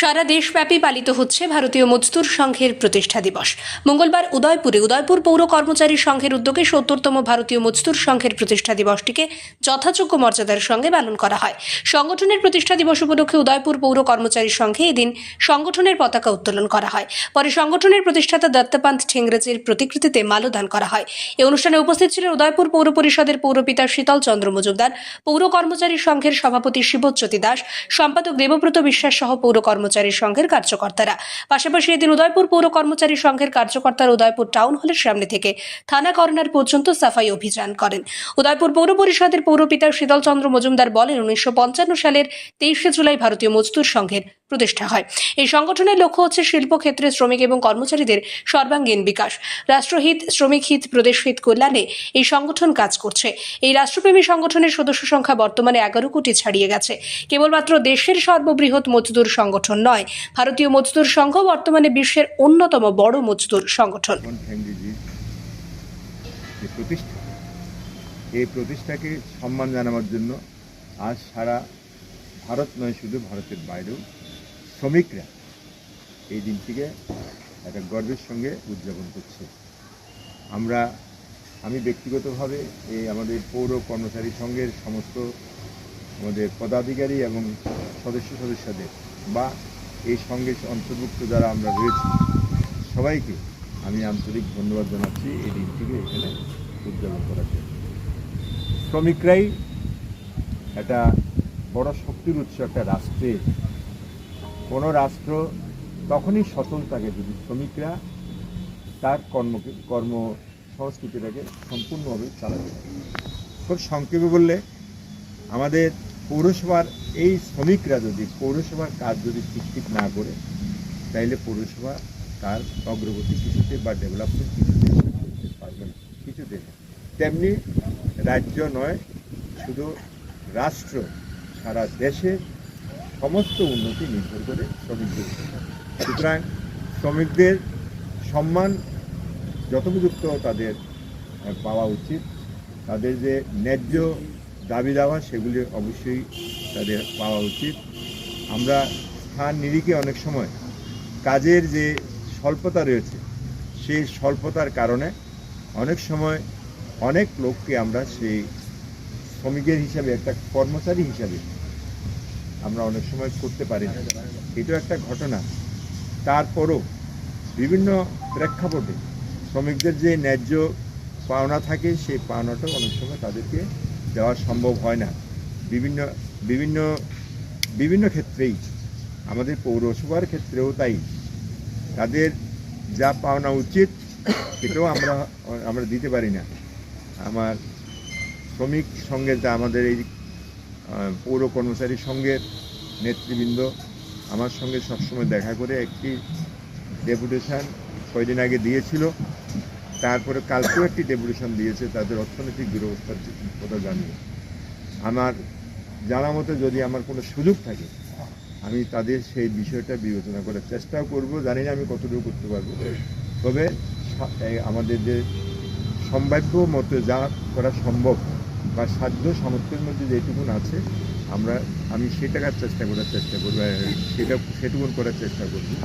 সারা দেশব্যাপী পালিত হচ্ছে ভারতীয় মজদুর সংঘের প্রতিষ্ঠা দিবস। মঙ্গলবার উদয়পুরে উদয়পুর পৌর কর্মচারী সংঘের উদ্যোগে সত্তরতম ভারতীয় মজদুর সংঘের প্রতিষ্ঠা দিবসটিকে যথাযোগ্য মর্যাদার সঙ্গে পালন করা হয়। সংগঠনের প্রতিষ্ঠা দিবস উপলক্ষে উদয়পুর পৌর কর্মচারী সংঘে এদিন সংগঠনের পতাকা উত্তোলন করা হয়। পরে সংগঠনের প্রতিষ্ঠাতা দত্তপান্ত ঠেংরাজের প্রতিকৃতিতে মাল্যদান করা হয়। এই অনুষ্ঠানে উপস্থিত ছিলেন উদয়পুর পৌর পরিষদের পৌরপিতা শীতল চন্দ্র মজুমদার, পৌর কর্মচারী সংঘের সভাপতি শিবজ্যোতি দাস, সম্পাদক দেবব্রত বিশ্বাস সহ পৌর কর্মচারী সংঘের কার্যকর্তারা। পাশাপাশি এদিন উদয়পুর পৌর কর্মচারী সংঘের কার্যকর্তারা উদয়পুর টাউন হলের সামনে থেকে থানা কর্নার পর্যন্ত সাফাই অভিযান করেন। উদয়পুর পৌর পরিষদের পৌরপিতা শীতল চন্দ্র মজুমদার বলেন, উনিশশো পঞ্চান্ন সালের তেইশে জুলাই ভারতীয় মজদুর সংঘের প্রতিষ্ঠা হয়। এই সংগঠনের লক্ষ্য হচ্ছে শিল্পক্ষেত্রে শ্রমিক এবং কর্মচারীদের সর্বাঙ্গীন বিকাশ। রাষ্ট্রহিত, শ্রমিক হিত, প্রদেশ হিত কল্যাণে এই সংগঠন কাজ করছে। এই রাষ্ট্রপ্রেমী সংগঠনের সদস্য সংখ্যা বর্তমানে এগারো কোটি ছাড়িয়ে গেছে। কেবলমাত্র দেশের সর্ববৃহৎ মজদুর সংগঠন নয়, ভারতীয় মজদুর সংঘ বর্তমানে বিশ্বের অন্যতম বড় মজদুর সংগঠন। এই প্রতিষ্ঠাকে সম্মান জানাবার জন্য আজ সারা ভারত নয়, শুধু ভারতের বাইরেও শ্রমিকরা এই দিনটিকে একটা গর্বের সঙ্গে উদযাপন করছে। আমরা, আমি ব্যক্তিগতভাবে এই আমাদের পৌর কর্মচারী সংঘের সমস্ত আমাদের পদাধিকারী এবং সদস্য সদস্যদের বা এই সঙ্গে অন্তর্ভুক্ত যারা আমরা রয়েছি, সবাইকে আমি আন্তরিক ধন্যবাদ জানাচ্ছি এই দিনটিকে এখানে উদযাপন করার জন্য। শ্রমিকরাই একটা বড় শক্তির উৎস একটা রাষ্ট্রে কোনো রাষ্ট্র তখনই সচল থাকে যদি শ্রমিকরা তার কর্ম কর্ম সংস্কৃতিটাকে সম্পূর্ণভাবে চালাতে খুব সংক্ষেপে বললে, আমাদের পৌরসভার এই শ্রমিকরা যদি, পৌরসভার কাজ যদি ঠিক ঠিক না করে, তাইলে পৌরসভা তার অগ্রগতি কিছুতে বা ডেভেলপমেন্ট কিছুতে করতে পারবে না, কিছুতে। তেমনি রাজ্য নয়, শুধু রাষ্ট্র, সারা দেশের সমস্ত উন্নতি নির্ভর করে শ্রমিকদের সুতরাং শ্রমিকদের সম্মান যথোপযুক্ত তাদের পাওয়া উচিত, তাদের যে ন্যায্য দাবি দাওয়া সেগুলি অবশ্যই তাদের পাওয়া উচিত। আমরা স্থান নিরিখে অনেক সময় কাজের যে স্বল্পতা রয়েছে, সেই স্বল্পতার কারণে অনেক সময় অনেক লোককে আমরা সেই শ্রমিকের হিসাবে, একটা কর্মচারী হিসাবে আমরা অনেক সময় করতে পারি না। এটাও একটা ঘটনা। তারপরও বিভিন্ন প্রেক্ষাপটে শ্রমিকদের যে ন্যায্য পাওনা থাকে, সেই পাওনাটাও অনেক সময় তাদেরকে দেওয়া সম্ভব হয় না। বিভিন্ন বিভিন্ন বিভিন্ন ক্ষেত্রেই, আমাদের পৌরসভার ক্ষেত্রেও তাই। তাদের যা পাওনা উচিত, সেটাও আমরা আমরা দিতে পারি না। আমার শ্রমিক সঙ্গে যা আমাদের এই পৌর কর্মচারী সংঘের নেতৃবৃন্দ আমার সঙ্গে সবসময় দেখা করে একটি ডেপুটেশন কয়দিন আগে দিয়েছিল। তারপরে কালকেও একটি ডেপুটেশন দিয়েছে, তাদের অর্থনৈতিক দুরবস্থার কথা জানিয়ে। আমার জানা মতে যদি আমার কোনো সুযোগ থাকে, আমি তাদের সেই বিষয়টা বিবেচনা করার চেষ্টাও করব। জানি না আমি কতটুকু করতে পারব। তবে আমাদের যে সম্ভাব্য মতো যা করা সম্ভব বা সাধ্য সামর্থ্যের মধ্যে যেটুকুন আছে, আমরা, আমি সেটাকার চেষ্টা করার চেষ্টা করব সেটা, সেটুকুন করার চেষ্টা করব।